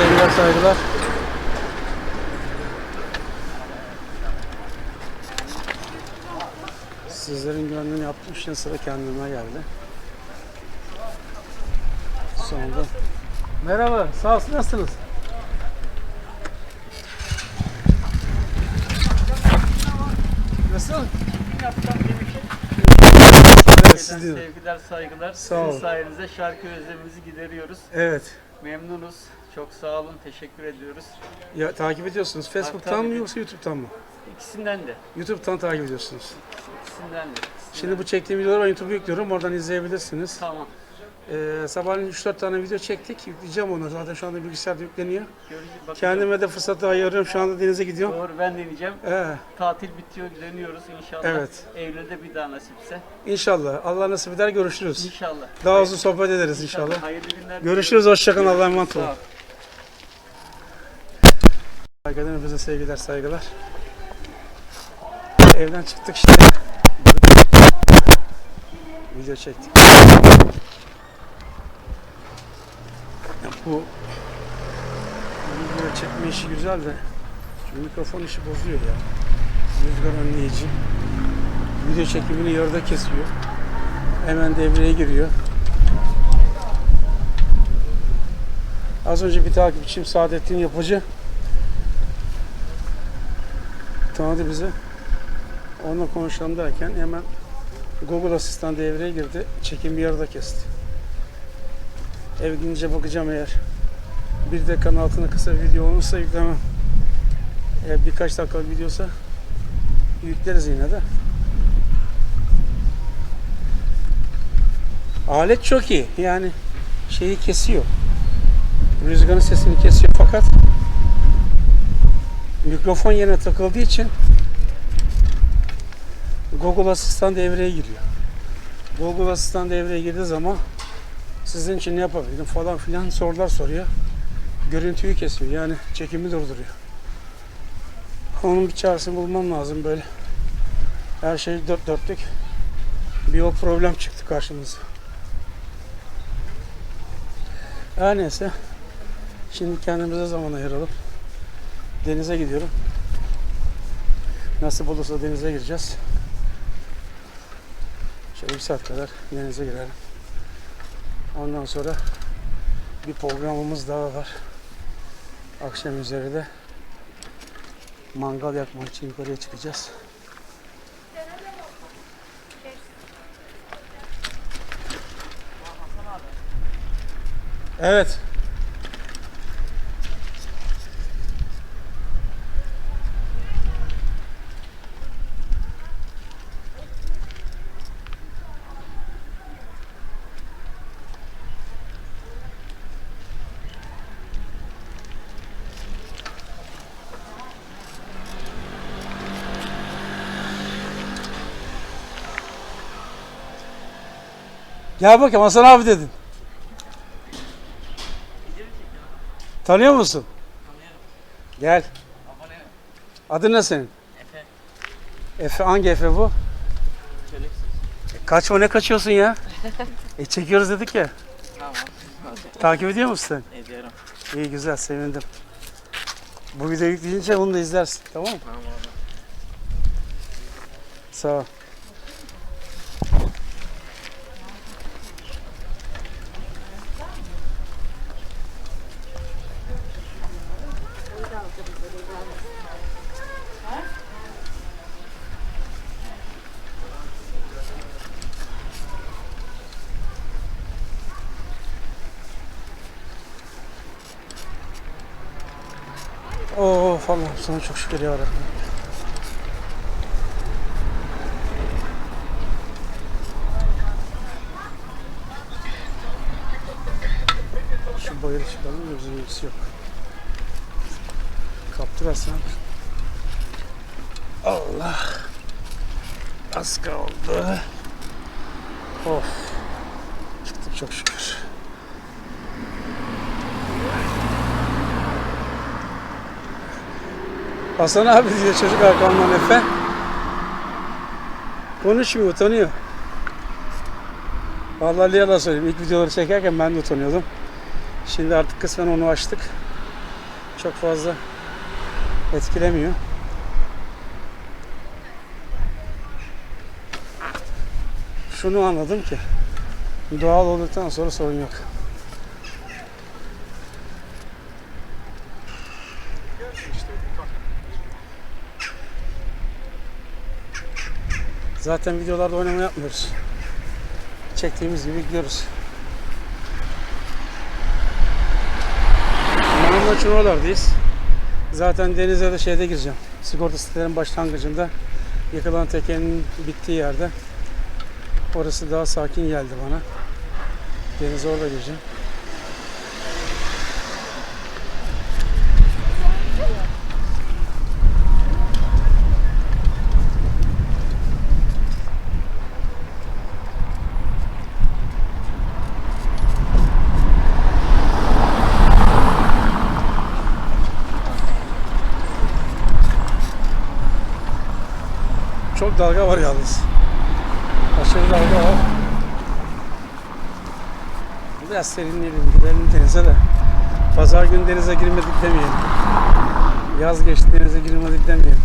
sevgiler saygılar. Sizlerin gönlünü yaptım. Şimdi sıra kendime geldi. Sonunda. Merhaba, sağ olsun. Nasılsınız? Nasıl? Siz. Sevgiler, saygılar. Sağ olun. Sizin sayenizde şarkı özlemimizi gideriyoruz. Evet. Memnunuz. Çok sağ olun. Teşekkür ediyoruz. Ya, takip ediyorsunuz. Facebook'tan mı yoksa YouTube'tan mı? İkisinden de. YouTube'dan takip ediyorsunuz. İkisinden de. ikisinden Şimdi bu çektiğim videoları ben YouTube'a yüklüyorum. Oradan izleyebilirsiniz. Tamam. Ee, sabahleyin 3-4 tane video çektik. Yükleyeceğim onu. Zaten şu anda bilgisayarda yükleniyor. Göreceğiz. Kendime de fırsat ayırıyorum. Şu anda denize gidiyorum. Doğru ben deneyeceğim. Ee, Tatil bitiyor. Dönüyoruz inşallah. Evet. Eylül'de bir daha nasipse. inşallah. Allah nasip eder görüşürüz. İnşallah. Daha uzun sohbet ederiz inşallah. Hayırlı günler. Görüşürüz. Hoşçakalın. Allah'a emanet olun. Herkese hepinize sevgiler, saygılar. Evden çıktık işte. Video çektik. Bu video çekme işi güzel de şu mikrofon işi bozuyor ya. Rüzgar önleyici. Video çekimini yarıda kesiyor. Hemen devreye giriyor. Az önce bir takipçim Saadettin Yapıcı tanıdı bizi. Onunla konuşalım derken hemen Google Asistan devreye girdi. Çekim bir yarıda kesti. Ev gidince bakacağım eğer bir dakikanın altına kısa bir video olursa yüklemem. Eğer birkaç dakika videosa yükleriz yine de. Alet çok iyi. Yani şeyi kesiyor. Rüzgarın sesini kesiyor fakat mikrofon yerine takıldığı için Google Asistan devreye giriyor. Google Asistan devreye girdiği zaman sizin için ne yapabilirim falan filan sorular soruyor. Görüntüyü kesiyor yani çekimi durduruyor. Onun bir çaresini bulmam lazım böyle. Her şey dört dörtlük. Bir o problem çıktı karşımıza. Her neyse. Şimdi kendimize zaman ayıralım. Denize gidiyorum. Nasip olursa denize gireceğiz. Şöyle bir saat kadar denize girelim. Ondan sonra bir programımız daha var. Akşam üzeri de mangal yakmak için yukarıya çıkacağız. Evet. Gel bakayım Hasan abi dedin. Tanıyor musun? Gel. Adı ne senin? Efe. Efe hangi Efe bu? E, kaçma ne kaçıyorsun ya? e çekiyoruz dedik ya. Tamam. Takip ediyor musun sen? Ediyorum. İyi güzel sevindim. Bu videoyu yükleyince onu da izlersin tamam mı? Tamam abi. Sağ ol. Falan sana çok şükür ya Rabbim. Şu bayırı çıkalım gözün ilgisi yok. Kaptırasın. Allah. Az kaldı. Of. Çıktık çok şükür. Hasan abi diyor çocuk arkamdan Efe. Konuşmuyor, utanıyor. Vallahi yalan söyleyeyim. İlk videoları çekerken ben de utanıyordum. Şimdi artık kısmen onu açtık. çok fazla etkilemiyor. Şunu anladım ki doğal olduktan sonra sorun yok. Zaten videolarda oynama yapmıyoruz. Çektiğimiz gibi gidiyoruz. Manavla oralardayız. Zaten denize de şeyde gireceğim. Sigorta sitelerinin başlangıcında yıkılan tekenin bittiği yerde. Orası daha sakin geldi bana. Denize orada gireceğim. Çok dalga var yalnız. Aşırı dalga var. Biraz serinleyelim, gidelim denize de. Pazar günü denize girmedik demeyelim. Yaz geçti denize girmedik demeyelim.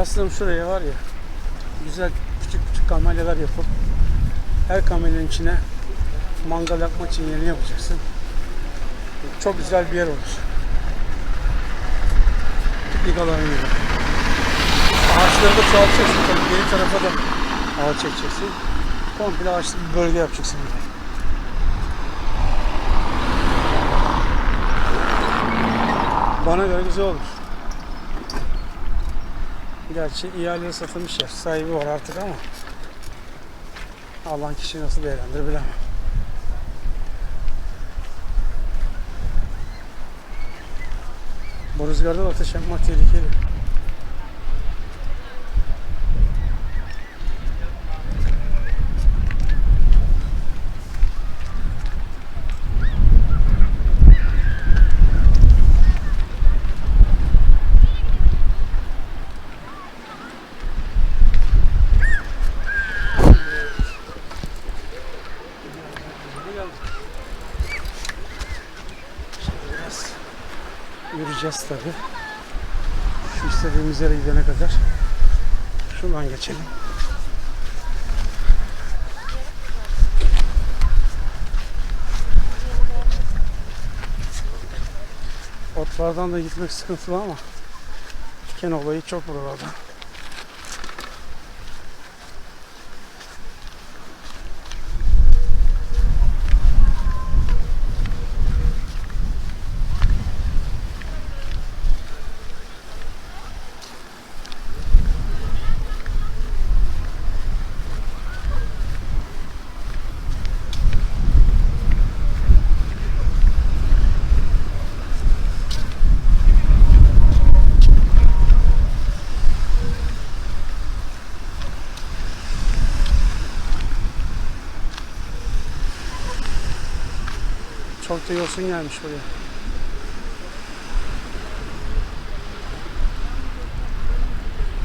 Aslında şuraya var ya güzel küçük küçük kamelyalar yapıp her kamelyanın içine mangal yapmak için yerini yapacaksın. Çok güzel bir yer olur. Piknik alanı gibi. Ağaçları da çoğaltacaksın tabii geri tarafa da ağaç çekeceksin. Komple ağaçlı bir bölge yapacaksın. Bana göre güzel olur. Gerçi ihaleye satılmış yer. Sahibi var artık ama alan kişi nasıl değerlendirir bilemem. Bu rüzgarda da ateş yapmak tehlikeli. Şimdi biraz yürüyeceğiz tabi. Şu istediğimiz yere gidene kadar. Şuradan geçelim. Otlardan da gitmek sıkıntılı ama diken olayı çok buralarda. Çok da yosun gelmiş buraya.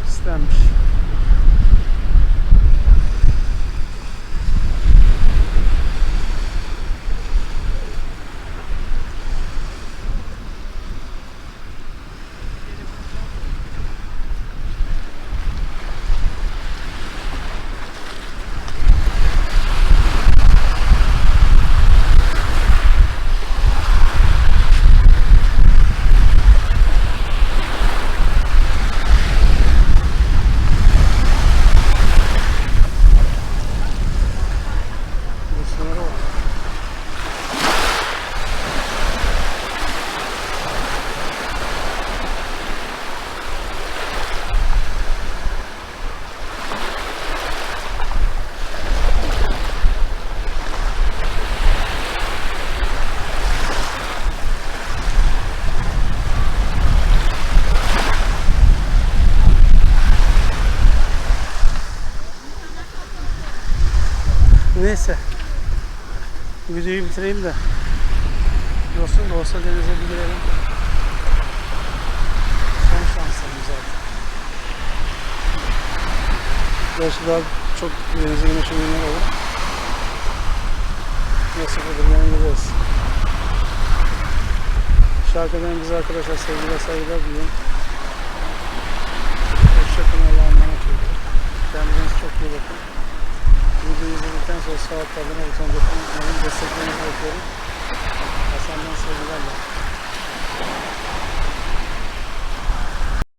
İstenmiş. Şu videoyu bitireyim de. Da olsa denize bir girelim. Son şanslarım zaten. Gerçi daha çok denize girme günler olur. Nasıl yani gideriz. Şarkıdan bize arkadaşlar sevgiler saygılar diliyorum. Hoşçakalın Allah'a emanet olun. Kendinize çok iyi bakın videoyu izledikten sonra sağ alt tabana butonuna tıklamayı desteklerinizi bekliyorum. Hasan'dan sevgilerle.